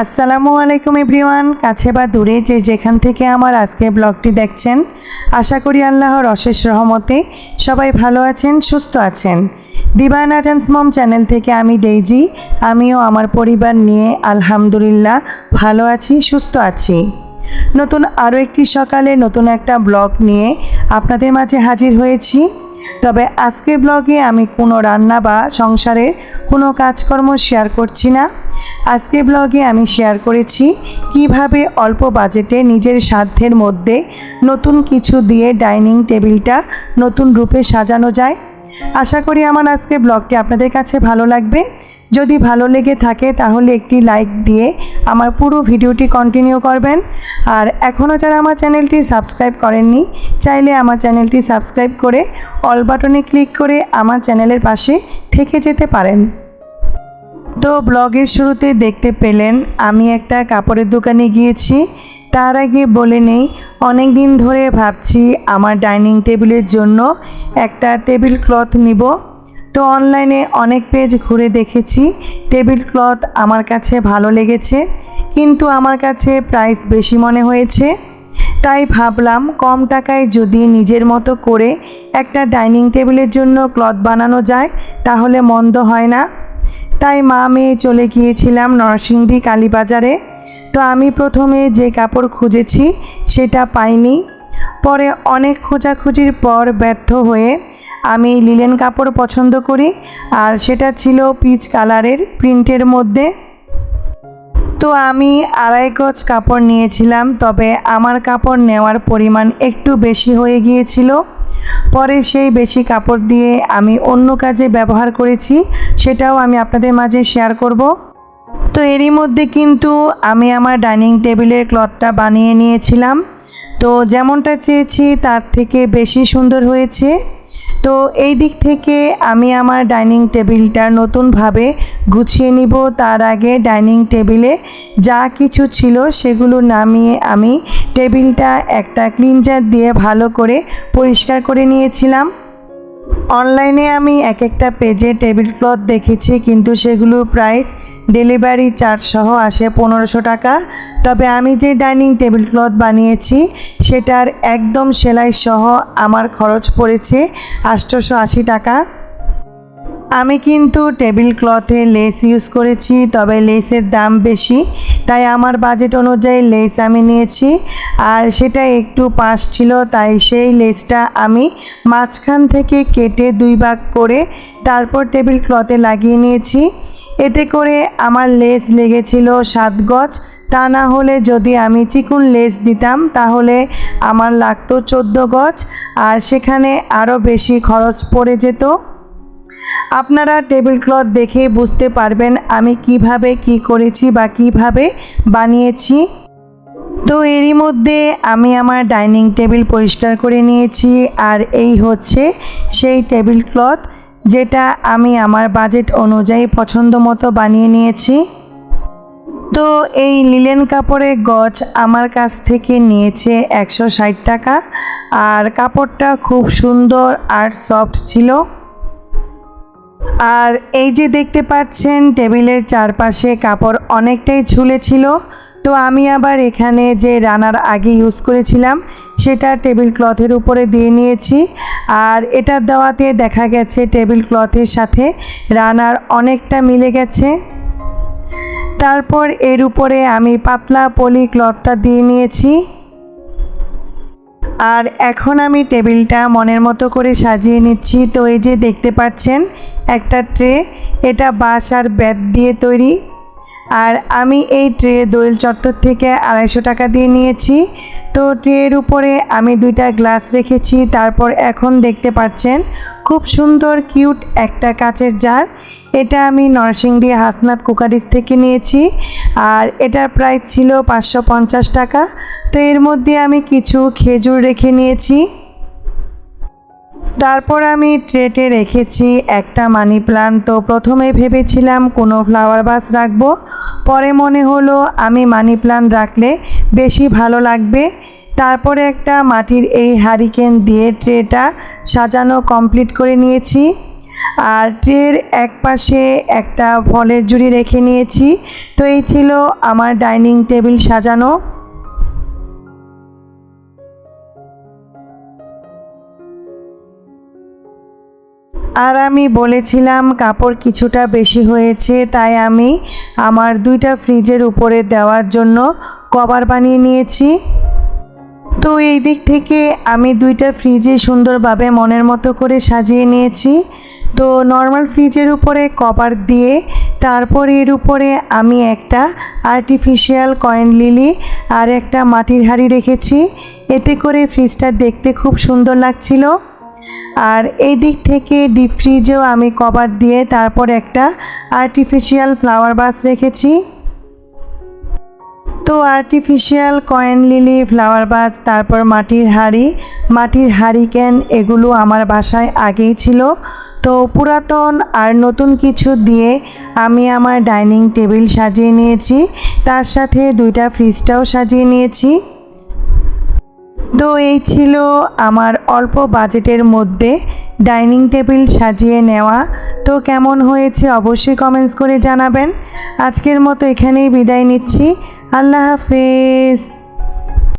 আসসালামু আলাইকুম এভরিওয়ান, কাছে বা দূরে যে যেখান থেকে আমার আজকে ব্লগটি দেখছেন, আশা করি আল্লাহর অশেষ রহমতে সবাই ভালো আছেন, সুস্থ আছেন। দিবান মম চ্যানেল থেকে আমি ডেইজি, আমিও আমার পরিবার নিয়ে আলহামদুলিল্লাহ ভালো আছি, সুস্থ আছি। নতুন আরও একটি সকালে নতুন একটা ব্লগ নিয়ে আপনাদের মাঝে হাজির হয়েছি। তবে আজকের ব্লগে আমি কোনো রান্না বা সংসারের কোনো কাজকর্ম শেয়ার করছি না। আজকে ব্লগে আমি শেয়ার করেছি কীভাবে অল্প বাজেটে নিজের সাধ্যের মধ্যে নতুন কিছু দিয়ে ডাইনিং টেবিলটা নতুন রূপে সাজানো যায়। আশা করি আমার আজকে ব্লগটি আপনাদের কাছে ভালো লাগবে। যদি ভালো লেগে থাকে তাহলে একটি লাইক দিয়ে আমার পুরো ভিডিওটি কন্টিনিউ করবেন। আর এখনও যারা আমার চ্যানেলটি সাবস্ক্রাইব করেননি, চাইলে আমার চ্যানেলটি সাবস্ক্রাইব করে অল বাটনে ক্লিক করে আমার চ্যানেলের পাশে থেকে যেতে পারেন। তো ব্লগের শুরুতে দেখতে পেলেন, আমি একটা কাপড়ের দোকানে গিয়েছি। তার আগে বলে নেই অনেক দিন ধরে ভাবছি আমার ডাইনিং টেবিলের জন্য একটা টেবিল ক্লথ নিব। তো অনলাইনে অনেক পেজ ঘুরে দেখেছি, টেবিল ক্লথ আমার কাছে ভালো লেগেছে, কিন্তু আমার কাছে প্রাইস বেশি মনে হয়েছে। তাই ভাবলাম, কম টাকায় যদি নিজের মতো করে একটা ডাইনিং টেবিলের জন্য ক্লথ বানানো যায়, তাহলে মন্দ হয় না। তাই মা মেয়ে চলে গিয়েছিলাম নরসিংদী কালীবাজারে। তো আমি প্রথমে যে কাপড় খুঁজেছি, সেটা পাইনি। পরে অনেক খোঁজাখুঁজির পর ব্যর্থ হয়ে আমি লিলেন কাপড় পছন্দ করি, আর সেটা ছিল পিচ কালারের প্রিন্টের মধ্যে। তো আমি আড়াই গজ কাপড় নিয়েছিলাম, তবে আমার কাপড় নেওয়ার পরিমাণ একটু বেশি হয়ে গিয়েছিল। পরে সেই বেশি কাপড় দিয়ে আমি অন্য কাজে ব্যবহার করেছি, সেটাও আমি আপনাদের মাঝে শেয়ার করব। তো এরই মধ্যে কিন্তু আমি আমার ডাইনিং টেবিলের ক্লথটা বানিয়ে নিয়েছিলাম। তো যেমনটা চেয়েছি, তার থেকে বেশি সুন্দর হয়েছে। তো এই দিক থেকে আমি আমার ডাইনিং টেবিলটা নতুনভাবে গুছিয়ে নিব। তার আগে ডাইনিং টেবিলে যা কিছু ছিল সেগুলো নামিয়ে আমি টেবিলটা একটা ক্লিনজার দিয়ে ভালো করে পরিষ্কার করে নিয়েছিলাম। অনলাইনে আমি এক একটা পেজে টেবিল ক্লথ দেখেছি, কিন্তু সেগুলোর প্রাইস ডেলিভারি চার্জ সহ আসে পনেরোশো টাকা। তবে আমি যে ডাইনিং টেবিল ক্লথ বানিয়েছি, সেটার একদম সেলাই সহ আমার খরচ পড়েছে আটশোশো আশি টাকা। আমি কিন্তু টেবিল ক্লথে লেস ইউজ করেছি, তবে লেসের দাম বেশি, তাই আমার বাজেট অনুযায়ী লেস আমি নিয়েছি। আর সেটা একটু পাশ ছিল, তাই সেই লেসটা আমি মাঝখান থেকে কেটে দুই ভাগ করে তারপর টেবিল ক্লথে লাগিয়ে নিয়েছি। এতে করে আমার লেস লেগেছিল সাত গজ। তা না হলে যদি আমি চিকুন লেস দিতাম তাহলে আমার লাগতো চোদ্দ গজ, আর সেখানে আরও বেশি খরচ পড়ে যেত। আপনারা টেবিল ক্লথ দেখে বুঝতে পারবেন আমি কীভাবে কি করেছি বা কীভাবে বানিয়েছি। তো এরই মধ্যে আমি আমার ডাইনিং টেবিল পরিষ্কার করে নিয়েছি, আর এই হচ্ছে সেই টেবিল ক্লথ। যেটা আমি আমার বাজেট অনুযায়ী পছন্দ মতো বানিয়ে নিয়েছি। তো এই লিলেন কাপড়ের গজ আমার কাছ থেকে নিয়েছে একশো ষাট টাকা। আর কাপড়টা খুব সুন্দর আর সফট ছিল। আর এই যে দেখতে পাচ্ছেন, টেবিলের চারপাশে কাপড় অনেকটাই ঝুলেছিল। তো আমি আবার এখানে যে রানার আগে ইউজ করেছিলাম সেটা টেবিল ক্লথের উপরে দিয়ে নিয়েছি। আর এটা দেওয়াতে দেখা গেছে টেবিল ক্লথের সাথে রানার অনেকটা মিলে গেছে। তারপর এর উপরে আমি পাতলা পলি ক্লথটা দিয়ে নিয়েছি। আর এখন আমি টেবিলটা মনের মতো করে সাজিয়ে নিচ্ছি। তো এই যে দেখতে পাচ্ছেন একটা ট্রে এটা বাঁশ আর ব্যাত দিয়ে তৈরি। আর আমি এই ট্রে দোয়েল চত্বর থেকে আড়াইশো টাকা দিয়ে নিয়েছি। তো ট্রের উপরে আমি দুইটা গ্লাস রেখেছি, তারপর এখন দেখতে পাচ্ছেন খুব সুন্দর, কিউট একটা কাচের জার। এটা আমি নরসিংদী হাসনাত কুকারিস থেকে নিয়েছি আর এটার প্রাইস ছিল পাঁচশো পঞ্চাশ টাকা। তো এর মধ্যে আমি কিছু খেজুর রেখে নিয়েছি। তারপর আমি ট্রেটে রেখেছি একটা মানি প্লান্ট। তো প্রথমে ভেবেছিলাম কোনো ফ্লাওয়ার বাস রাখব। পরে মনে হলো আমি মানি প্লান্ট রাখলে বেশি ভালো লাগবে। তারপরে একটা মাটির এই হারিকেন দিয়ে ট্রেটা সাজানো কমপ্লিট করে নিয়েছি। আর ট্রের এক পাশে একটা ফলের জুড়ি রেখে নিয়েছি। তো এই ছিল আমার ডাইনিং টেবিল সাজানো। আর আমি বলেছিলাম, কাপড় কিছুটা বেশি হয়েছে, তাই আমি আমার দুইটা ফ্রিজের উপরে দেওয়ার জন্য কভার বানিয়ে নিয়েছি। তো এই দিক থেকে আমি দুইটা ফ্রিজে সুন্দরভাবে মনের মতো করে সাজিয়ে নিয়েছি। তো নর্মাল ফ্রিজের উপরে কভার দিয়ে, তারপর এর উপরে আমি একটা আর্টিফিশিয়াল কয়েন লিলি আর একটা মাটির হাঁড়ি রেখেছি। এতে করে ফ্রিজটা দেখতে খুব সুন্দর লাগছিল। আর এই দিক থেকে ডিপ ফ্রিজেও আমি কভার দিয়ে তারপর একটা আর্টিফিশিয়াল ফ্লাওয়ার বাস রেখেছি। তো artificial coin lily flower vase তারপর মাটির হাড়ি। মাটির হারিকেন এগুলো আমার বাসায় আগেই ছিল। তো পুরাতন আর নতুন কিছু দিয়ে আমি আমার ডাইনিং টেবিল সাজিয়ে নিয়েছি। তার সাথে দুইটা ফ্রিজটাও সাজিয়ে নিয়েছি। তো এই ছিল আমার অল্প বাজেটের মধ্যে ডাইনিং টেবিল সাজিয়ে নেওয়া। তো কেমন হয়েছে অবশ্যই কমেন্টস করে জানাবেন। আজকের মতো এখানেই বিদায় নিচ্ছি। আল্লাহ হাফেজ।